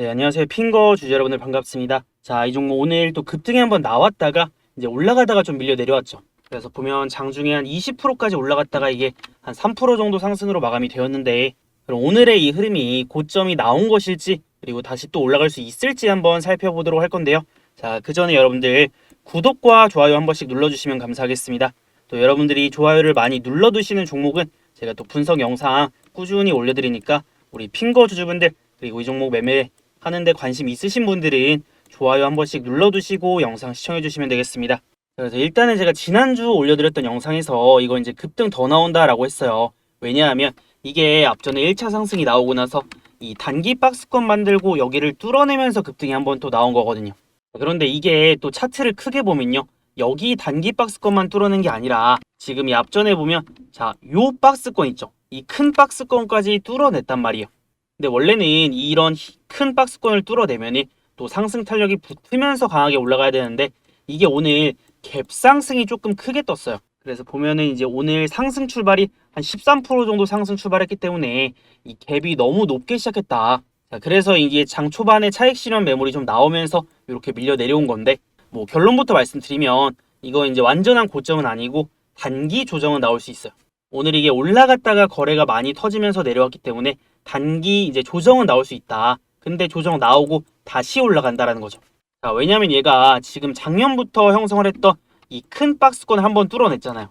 네, 안녕하세요. 핑거 주주 여러분들 반갑습니다. 자, 이 종목 오늘 또 급등에 한번 나왔다가 이제 올라가다가 좀 밀려 내려왔죠. 그래서 보면 장중에 한 20%까지 올라갔다가 이게 한 3% 정도 상승으로 마감이 되었는데 그럼 오늘의 이 흐름이 고점이 나온 것일지 그리고 다시 또 올라갈 수 있을지 한번 살펴보도록 할 건데요. 자, 그 전에 여러분들 구독과 좋아요 한 번씩 눌러주시면 감사하겠습니다. 또 여러분들이 좋아요를 많이 눌러두시는 종목은 제가 또 분석 영상 꾸준히 올려드리니까 우리 핑거 주주분들 그리고 이 종목 매매 하는데 관심 있으신 분들은 좋아요 한 번씩 눌러두시고 영상 시청해주시면 되겠습니다. 그래서 일단은 제가 지난주 올려드렸던 영상에서 이거 이제 급등 더 나온다라고 했어요. 왜냐하면 이게 앞전에 1차 상승이 나오고 나서 이 단기 박스권 만들고 여기를 뚫어내면서 급등이 한 번 또 나온 거거든요. 그런데 이게 또 차트를 크게 보면요. 여기 단기 박스권만 뚫어낸 게 아니라 지금 이 앞전에 보면 자, 요 박스권 있죠. 이 큰 박스권까지 뚫어냈단 말이에요. 근데 원래는 이런 히- 큰 박스권을 뚫어내면은 또 상승 탄력이 붙으면서 강하게 올라가야 되는데 이게 오늘 갭 상승이 조금 크게 떴어요. 그래서 보면은 이제 오늘 상승 출발이 한 13% 정도 상승 출발했기 때문에 이 갭이 너무 높게 시작했다. 자, 그래서 이게 장 초반에 차익 실현 매물이 좀 나오면서 이렇게 밀려 내려온 건데 뭐 결론부터 말씀드리면 이거 이제 완전한 고점은 아니고 단기 조정은 나올 수 있어요. 오늘 이게 올라갔다가 거래가 많이 터지면서 내려왔기 때문에 단기 이제 조정은 나올 수 있다. 근데 조정 나오고 다시 올라간다라는 거죠. 자, 왜냐면 얘가 지금 작년부터 형성을 했던 이 큰 박스권을 한번 뚫어냈잖아요.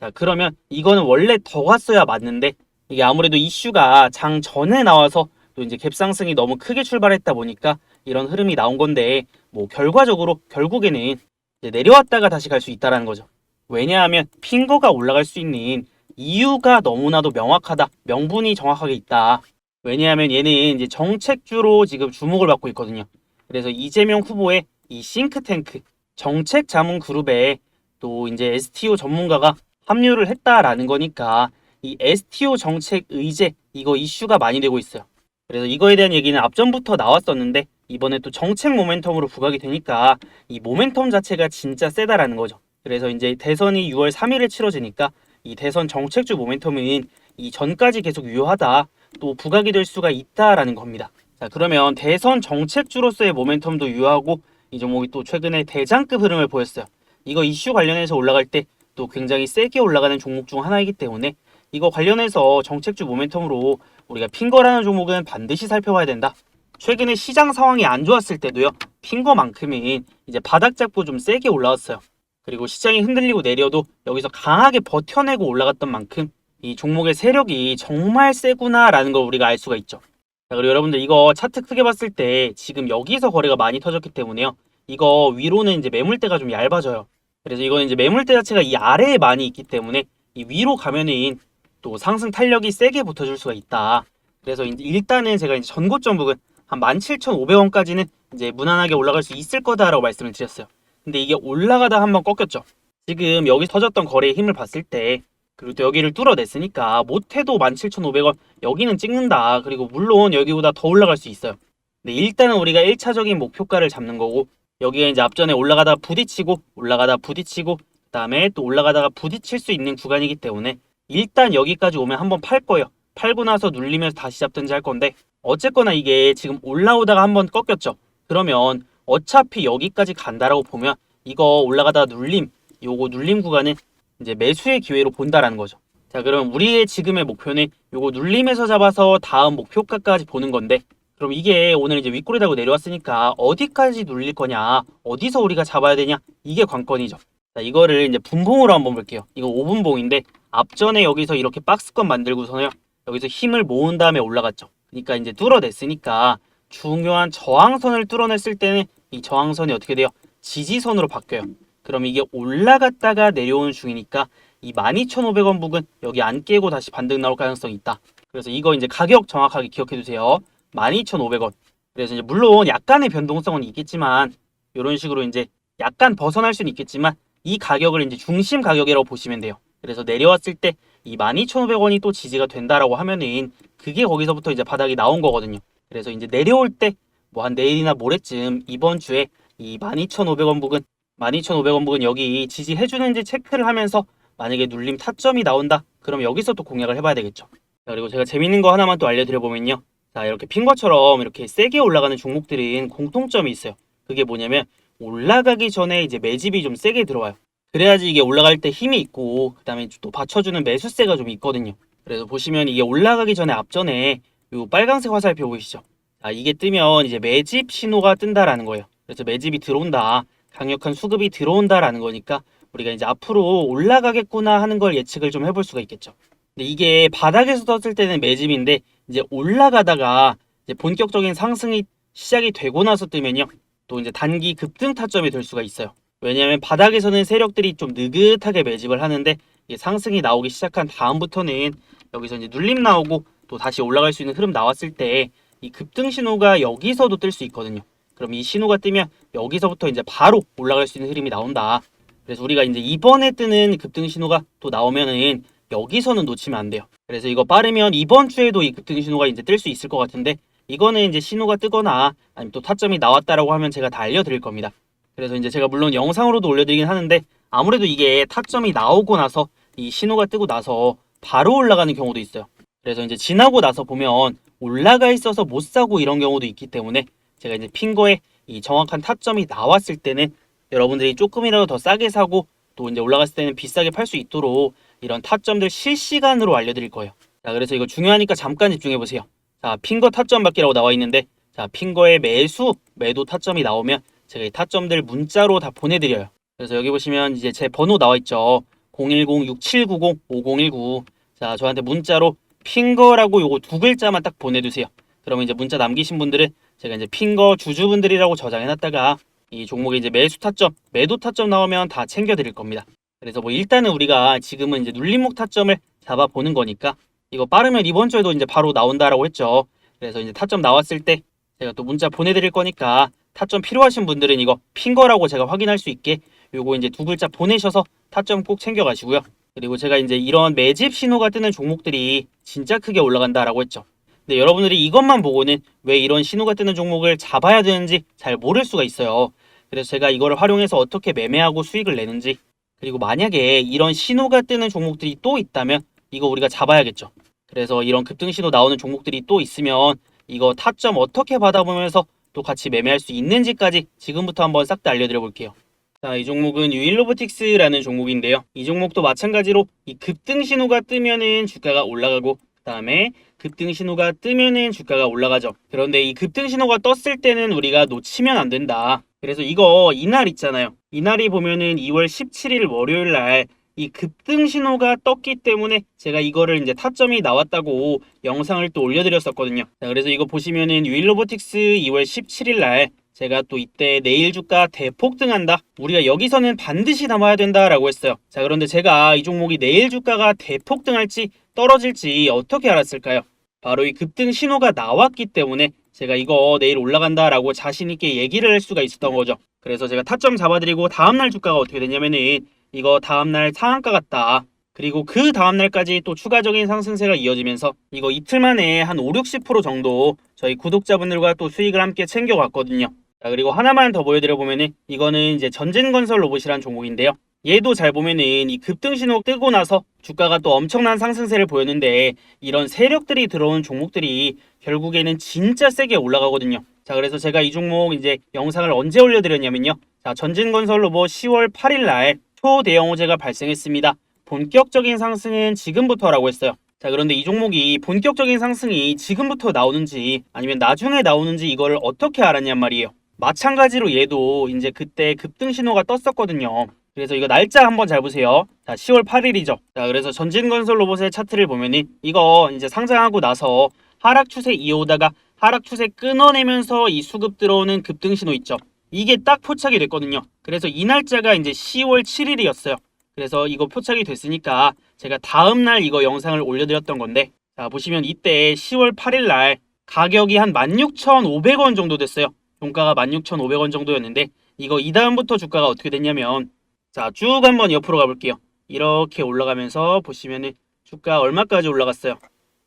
자, 그러면 이거는 원래 더 갔어야 맞는데 이게 아무래도 이슈가 장 전에 나와서 또 이제 갭상승이 너무 크게 출발했다 보니까 이런 흐름이 나온 건데 뭐 결과적으로 결국에는 이제 내려왔다가 다시 갈 수 있다라는 거죠. 왜냐하면 핑거가 올라갈 수 있는 이유가 너무나도 명확하다. 명분이 정확하게 있다. 왜냐하면 얘는 이제 정책주로 지금 주목을 받고 있거든요. 그래서 이재명 후보의 이 싱크탱크 정책 자문 그룹에 또 이제 STO 전문가가 합류를 했다라는 거니까 이 STO 정책 의제 이거 이슈가 많이 되고 있어요. 그래서 이거에 대한 얘기는 앞전부터 나왔었는데 이번에 또 정책 모멘텀으로 부각이 되니까 이 모멘텀 자체가 진짜 세다라는 거죠. 그래서 이제 대선이 6월 3일에 치러지니까 이 대선 정책주 모멘텀은 이 전까지 계속 유효하다 또 부각이 될 수가 있다라는 겁니다. 자 그러면 대선 정책주로서의 모멘텀도 유효하고 이 종목이 또 최근에 대장급 흐름을 보였어요. 이거 이슈 관련해서 올라갈 때 또 굉장히 세게 올라가는 종목 중 하나이기 때문에 이거 관련해서 정책주 모멘텀으로 우리가 핑거라는 종목은 반드시 살펴봐야 된다. 최근에 시장 상황이 안 좋았을 때도요. 핑거만큼은 이제 바닥 잡고 좀 세게 올라왔어요. 그리고 시장이 흔들리고 내려도 여기서 강하게 버텨내고 올라갔던 만큼 이 종목의 세력이 정말 세구나라는 걸 우리가 알 수가 있죠. 자, 그리고 여러분들 이거 차트 크게 봤을 때 지금 여기서 거래가 많이 터졌기 때문에요. 이거 위로는 이제 매물대가 좀 얇아져요. 그래서 이거는 이제 매물대 자체가 이 아래에 많이 있기 때문에 이 위로 가면은 또 상승 탄력이 세게 붙어줄 수가 있다. 그래서 일단은 제가 이제 전고점 부근 한 17,500원까지는 이제 무난하게 올라갈 수 있을 거다라고 말씀을 드렸어요. 근데 이게 올라가다 한번 꺾였죠. 지금 여기 터졌던 거래의 힘을 봤을 때 그리고 또 여기를 뚫어냈으니까 못해도 17,500원 여기는 찍는다. 그리고 물론 여기보다 더 올라갈 수 있어요. 근데 일단은 우리가 1차적인 목표가를 잡는 거고 여기에 이제 앞전에 올라가다 부딪히고 올라가다 부딪히고 그 다음에 또 올라가다가 부딪힐 수 있는 구간이기 때문에 일단 여기까지 오면 한번 팔 거예요. 팔고 나서 눌리면서 다시 잡든지 할 건데 어쨌거나 이게 지금 올라오다가 한번 꺾였죠. 그러면 어차피 여기까지 간다라고 보면 이거 올라가다 눌림 요거 눌림 구간은 이제 매수의 기회로 본다라는 거죠. 자, 그럼 우리의 지금의 목표는 요거 눌림에서 잡아서 다음 목표가까지 보는 건데 그럼 이게 오늘 이제 윗골이 달고 내려왔으니까 어디까지 눌릴 거냐, 어디서 우리가 잡아야 되냐, 이게 관건이죠. 자, 이거를 이제 분봉으로 한번 볼게요. 이거 5분봉인데 앞전에 여기서 이렇게 박스권 만들고서요. 여기서 힘을 모은 다음에 올라갔죠. 그러니까 이제 뚫어냈으니까 중요한 저항선을 뚫어냈을 때는 이 저항선이 어떻게 돼요? 지지선으로 바뀌어요. 그럼 이게 올라갔다가 내려오는 중이니까 이 12,500원 부근 여기 안 깨고 다시 반등 나올 가능성이 있다. 그래서 이거 이제 가격 정확하게 기억해 두세요. 12,500원. 그래서 이제 물론 약간의 변동성은 있겠지만 이런 식으로 이제 약간 벗어날 수는 있겠지만 이 가격을 이제 중심 가격이라고 보시면 돼요. 그래서 내려왔을 때 이 12,500원이 또 지지가 된다라고 하면은 그게 거기서부터 이제 바닥이 나온 거거든요. 그래서 이제 내려올 때 뭐 한 내일이나 모레쯤 이번 주에 이 12,500원 부근 12,500원 부근 여기 지지해주는지 체크를 하면서 만약에 눌림 타점이 나온다 그럼 여기서 또 공략을 해봐야 되겠죠. 자, 그리고 제가 재밌는 거 하나만 또 알려드려 보면요. 자, 이렇게 핀 것처럼 이렇게 세게 올라가는 종목들은 공통점이 있어요. 그게 뭐냐면 올라가기 전에 이제 매집이 좀 세게 들어와요. 그래야지 이게 올라갈 때 힘이 있고 그 다음에 또 받쳐주는 매수세가 좀 있거든요. 그래서 보시면 이게 올라가기 전에 앞전에 요 빨간색 화살표 보이시죠? 자, 이게 뜨면 이제 매집 신호가 뜬다라는 거예요. 그래서 매집이 들어온다. 강력한 수급이 들어온다라는 거니까 우리가 이제 앞으로 올라가겠구나 하는 걸 예측을 좀 해볼 수가 있겠죠. 근데 이게 바닥에서 떴을 때는 매집인데 이제 올라가다가 이제 본격적인 상승이 시작이 되고 나서 뜨면요. 또 이제 단기 급등 타점이 될 수가 있어요. 왜냐하면 바닥에서는 세력들이 좀 느긋하게 매집을 하는데 상승이 나오기 시작한 다음부터는 여기서 이제 눌림 나오고 또 다시 올라갈 수 있는 흐름 나왔을 때 이 급등 신호가 여기서도 뜰 수 있거든요. 그럼 이 신호가 뜨면 여기서부터 이제 바로 올라갈 수 있는 흐름이 나온다. 그래서 우리가 이제 이번에 뜨는 급등 신호가 또 나오면은 여기서는 놓치면 안 돼요. 그래서 이거 빠르면 이번 주에도 이 급등 신호가 이제 뜰 수 있을 것 같은데 이거는 이제 신호가 뜨거나 아니면 또 타점이 나왔다라고 하면 제가 다 알려드릴 겁니다. 그래서 이제 제가 물론 영상으로도 올려드리긴 하는데 아무래도 이게 타점이 나오고 나서 이 신호가 뜨고 나서 바로 올라가는 경우도 있어요. 그래서 이제 지나고 나서 보면 올라가 있어서 못 사고 이런 경우도 있기 때문에 제가 이제 핀 거에 이 정확한 타점이 나왔을 때는 여러분들이 조금이라도 더 싸게 사고 또 이제 올라갔을 때는 비싸게 팔 수 있도록 이런 타점들 실시간으로 알려드릴 거예요. 자, 그래서 이거 중요하니까 잠깐 집중해 보세요. 자, 핀거 타점 받기라고 나와 있는데 자, 핀거의 매수, 매도 타점이 나오면 제가 이 타점들 문자로 다 보내드려요. 그래서 여기 보시면 이제 제 번호 나와 있죠. 010-6790-5019. 자, 저한테 문자로 핑거라고 요거 두 글자만 딱 보내주세요. 그러면 이제 문자 남기신 분들은 제가 이제 핑거 주주분들이라고 저장해놨다가 이 종목에 이제 매수 타점, 매도 타점 나오면 다 챙겨드릴 겁니다. 그래서 뭐 일단은 우리가 지금은 이제 눌림목 타점을 잡아보는 거니까 이거 빠르면 이번 주에도 이제 바로 나온다라고 했죠. 그래서 이제 타점 나왔을 때 제가 또 문자 보내드릴 거니까 타점 필요하신 분들은 이거 핑거라고 제가 확인할 수 있게 요거 이제 두 글자 보내셔서 타점 꼭 챙겨가시고요. 그리고 제가 이제 이런 매집 신호가 뜨는 종목들이 진짜 크게 올라간다라고 했죠. 근데 여러분들이 이것만 보고는 왜 이런 신호가 뜨는 종목을 잡아야 되는지 잘 모를 수가 있어요. 그래서 제가 이거를 활용해서 어떻게 매매하고 수익을 내는지 그리고 만약에 이런 신호가 뜨는 종목들이 또 있다면 이거 우리가 잡아야겠죠. 그래서 이런 급등 신호 나오는 종목들이 또 있으면 이거 타점 어떻게 받아보면서 또 같이 매매할 수 있는지까지 지금부터 한번 싹 다 알려드려 볼게요. 자, 이 종목은 유일로보틱스라는 종목인데요. 이 종목도 마찬가지로 이 급등 신호가 뜨면은 주가가 올라가고 그다음에 급등 신호가 뜨면은 주가가 올라가죠. 그런데 이 급등 신호가 떴을 때는 우리가 놓치면 안 된다. 그래서 이거 이날 있잖아요. 이날이 보면은 2월 17일 월요일 날 이 급등 신호가 떴기 때문에 제가 이거를 이제 타점이 나왔다고 영상을 또 올려드렸었거든요. 자, 그래서 이거 보시면은 유일로보틱스 2월 17일 날 제가 또 이때 내일 주가 대폭등한다. 우리가 여기서는 반드시 담아야 된다라고 했어요. 자, 그런데 제가 이 종목이 내일 주가가 대폭등할지 떨어질지 어떻게 알았을까요? 바로 이 급등 신호가 나왔기 때문에 제가 이거 내일 올라간다라고 자신 있게 얘기를 할 수가 있었던 거죠. 그래서 제가 타점 잡아드리고 다음날 주가가 어떻게 됐냐면은 이거 다음날 상한가 같다. 그리고 그 다음날까지 또 추가적인 상승세가 이어지면서 이거 이틀 만에 한 5, 60% 정도 저희 구독자분들과 또 수익을 함께 챙겨갔거든요. 자, 그리고 하나만 더 보여드려 보면은 이거는 이제 전진건설 로봇이란 종목인데요. 얘도 잘 보면은 이 급등 신호 뜨고 나서 주가가 또 엄청난 상승세를 보였는데 이런 세력들이 들어온 종목들이 결국에는 진짜 세게 올라가거든요. 자, 그래서 제가 이 종목 이제 영상을 언제 올려드렸냐면요. 자, 전진건설 로봇 10월 8일 날 초대형 호재가 발생했습니다. 본격적인 상승은 지금부터라고 했어요. 자, 그런데 이 종목이 본격적인 상승이 지금부터 나오는지 아니면 나중에 나오는지 이거를 어떻게 알았냔 말이에요. 마찬가지로 얘도 이제 그때 급등 신호가 떴었거든요. 그래서 이거 날짜 한번 잘 보세요. 자, 10월 8일이죠. 자, 그래서 전진건설 로봇의 차트를 보면은 이거 이제 상장하고 나서 하락 추세 이어오다가 하락 추세 끊어내면서 이 수급 들어오는 급등 신호 있죠. 이게 딱 포착이 됐거든요. 그래서 이 날짜가 이제 10월 7일이었어요. 그래서 이거 포착이 됐으니까 제가 다음 날 이거 영상을 올려드렸던 건데 자 보시면 이때 10월 8일 날 가격이 한 16,500원 정도 됐어요. 종가가 16,500원 정도였는데 이거 이 다음부터 주가가 어떻게 됐냐면 자 쭉 한번 옆으로 가볼게요. 이렇게 올라가면서 보시면은 주가 얼마까지 올라갔어요?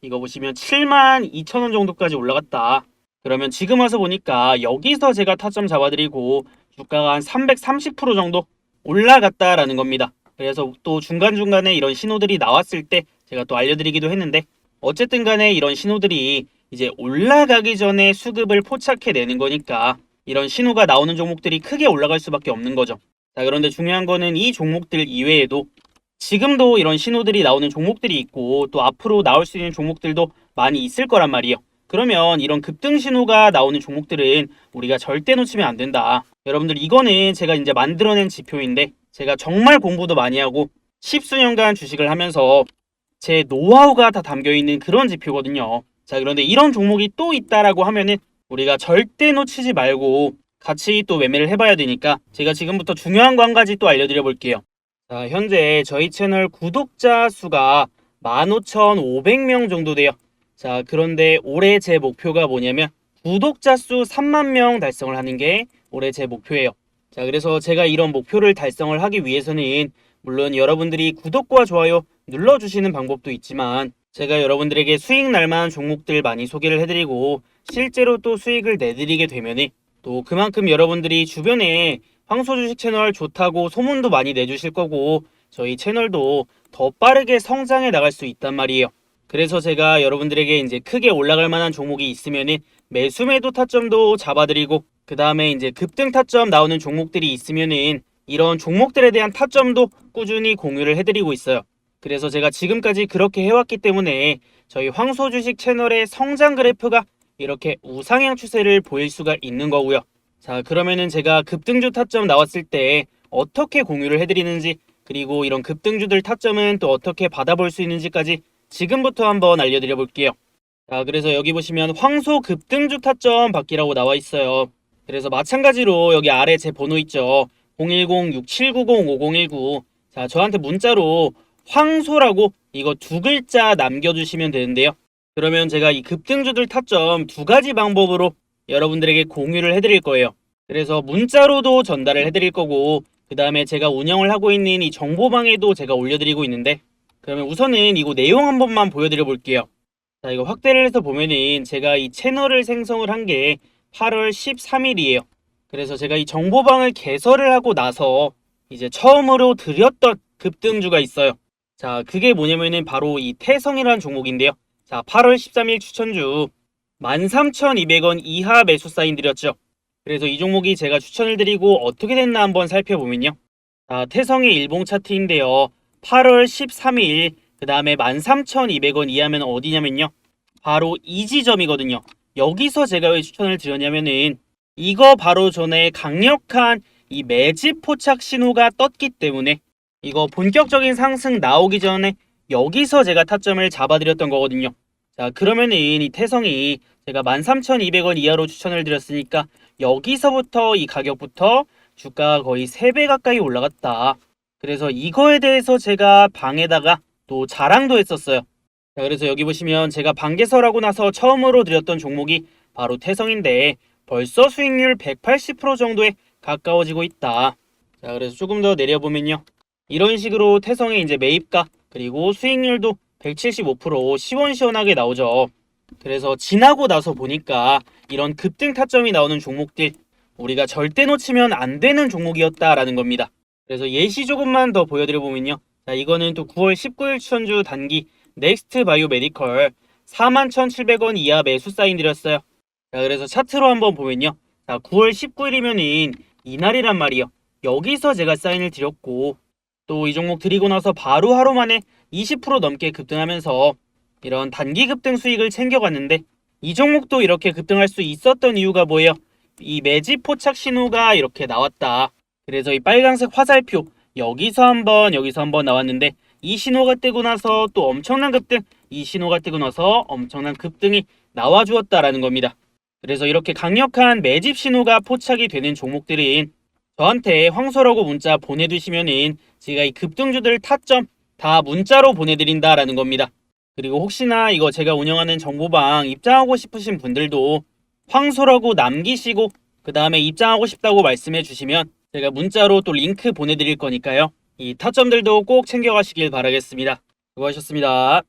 이거 보시면 7만 2천원 정도까지 올라갔다. 그러면 지금 와서 보니까 여기서 제가 타점 잡아드리고 주가가 한 330% 정도 올라갔다라는 겁니다. 그래서 또 중간중간에 이런 신호들이 나왔을 때 제가 또 알려드리기도 했는데 어쨌든 간에 이런 신호들이 이제 올라가기 전에 수급을 포착해내는 거니까 이런 신호가 나오는 종목들이 크게 올라갈 수밖에 없는 거죠. 자, 그런데 중요한 거는 이 종목들 이외에도 지금도 이런 신호들이 나오는 종목들이 있고 또 앞으로 나올 수 있는 종목들도 많이 있을 거란 말이에요. 그러면 이런 급등 신호가 나오는 종목들은 우리가 절대 놓치면 안 된다. 여러분들 이거는 제가 이제 만들어낸 지표인데 제가 정말 공부도 많이 하고 십수년간 주식을 하면서 제 노하우가 다 담겨 있는 그런 지표거든요. 자, 그런데 이런 종목이 또 있다라고 하면은 우리가 절대 놓치지 말고 같이 또 매매를 해봐야 되니까 제가 지금부터 중요한 거 한 가지 또 알려드려 볼게요. 자, 현재 저희 채널 구독자 수가 15,500명 정도 돼요. 자, 그런데 올해 제 목표가 뭐냐면 구독자 수 3만 명 달성을 하는 게 올해 제 목표예요. 자, 그래서 제가 이런 목표를 달성을 하기 위해서는 물론 여러분들이 구독과 좋아요 눌러주시는 방법도 있지만 제가 여러분들에게 수익 날만한 종목들 많이 소개를 해드리고 실제로 또 수익을 내드리게 되면은 또 그만큼 여러분들이 주변에 황소 주식 채널 좋다고 소문도 많이 내주실 거고 저희 채널도 더 빠르게 성장해 나갈 수 있단 말이에요. 그래서 제가 여러분들에게 이제 크게 올라갈 만한 종목이 있으면은 매수 매도 타점도 잡아드리고 그 다음에 이제 급등 타점 나오는 종목들이 있으면은 이런 종목들에 대한 타점도 꾸준히 공유를 해드리고 있어요. 그래서 제가 지금까지 그렇게 해왔기 때문에 저희 황소 주식 채널의 성장 그래프가 이렇게 우상향 추세를 보일 수가 있는 거고요. 자, 그러면은 제가 급등주 타점 나왔을 때 어떻게 공유를 해드리는지 그리고 이런 급등주들 타점은 또 어떻게 받아볼 수 있는지까지 지금부터 한번 알려드려 볼게요. 자, 그래서 여기 보시면 황소 급등주 타점 받기라고 나와 있어요. 그래서 마찬가지로 여기 아래 제 번호 있죠. 010-6790-5019. 자, 저한테 문자로 황소라고 이거 두 글자 남겨주시면 되는데요. 그러면 제가 이 급등주들 타점 두 가지 방법으로 여러분들에게 공유를 해드릴 거예요. 그래서 문자로도 전달을 해드릴 거고, 그 다음에 제가 운영을 하고 있는 이 정보방에도 제가 올려드리고 있는데, 그러면 우선은 이거 내용 한 번만 보여드려 볼게요. 자, 이거 확대를 해서 보면은 제가 이 채널을 생성을 한 게 8월 13일이에요. 그래서 제가 이 정보방을 개설을 하고 나서 이제 처음으로 드렸던 급등주가 있어요. 자, 그게 뭐냐면은 바로 이 태성이라는 종목인데요. 자, 8월 13일 추천주 13,200원 이하 매수 사인 드렸죠. 그래서 이 종목이 제가 추천을 드리고 어떻게 됐나 한번 살펴보면요. 자, 태성의 일봉 차트인데요. 8월 13일 그 다음에 13,200원 이하면 어디냐면요. 바로 이 지점이거든요. 여기서 제가 왜 추천을 드렸냐면은 이거 바로 전에 강력한 이 매집 포착 신호가 떴기 때문에 이거 본격적인 상승 나오기 전에 여기서 제가 타점을 잡아드렸던 거거든요. 자, 그러면은 이 태성이 제가 13,200원 이하로 추천을 드렸으니까 여기서부터 이 가격부터 주가가 거의 3배 가까이 올라갔다. 그래서 이거에 대해서 제가 방에다가 또 자랑도 했었어요. 자, 그래서 여기 보시면 제가 방개설하고 나서 처음으로 드렸던 종목이 바로 태성인데 벌써 수익률 180% 정도에 가까워지고 있다. 자, 그래서 조금 더 내려보면요. 이런 식으로 태성의 이제 매입가 그리고 수익률도 175% 시원시원하게 나오죠. 그래서 지나고 나서 보니까 이런 급등 타점이 나오는 종목들 우리가 절대 놓치면 안 되는 종목이었다라는 겁니다. 그래서 예시 조금만 더 보여드려 보면요. 자, 이거는 또 9월 19일 추천주 단기 넥스트 바이오 메디컬 41,700원 이하 매수 사인 드렸어요. 자, 그래서 차트로 한번 보면요. 자, 9월 19일이면은 이날이란 말이요. 여기서 제가 사인을 드렸고 또 이 종목 드리고 나서 바로 하루 만에 20% 넘게 급등하면서 이런 단기 급등 수익을 챙겨갔는데 이 종목도 이렇게 급등할 수 있었던 이유가 뭐예요? 이 매집 포착 신호가 이렇게 나왔다. 그래서 이 빨간색 화살표 여기서 한번 여기서 한번 나왔는데 이 신호가 뜨고 나서 또 엄청난 급등 이 신호가 뜨고 나서 엄청난 급등이 나와 주었다라는 겁니다. 그래서 이렇게 강력한 매집 신호가 포착이 되는 종목들인 저한테 황소라고 문자 보내두시면은 제가 이 급등주들 타점 다 문자로 보내드린다라는 겁니다. 그리고 혹시나 이거 제가 운영하는 정보방 입장하고 싶으신 분들도 황소라고 남기시고 그 다음에 입장하고 싶다고 말씀해 주시면 제가 문자로 또 링크 보내드릴 거니까요. 이 타점들도 꼭 챙겨가시길 바라겠습니다. 수고하셨습니다.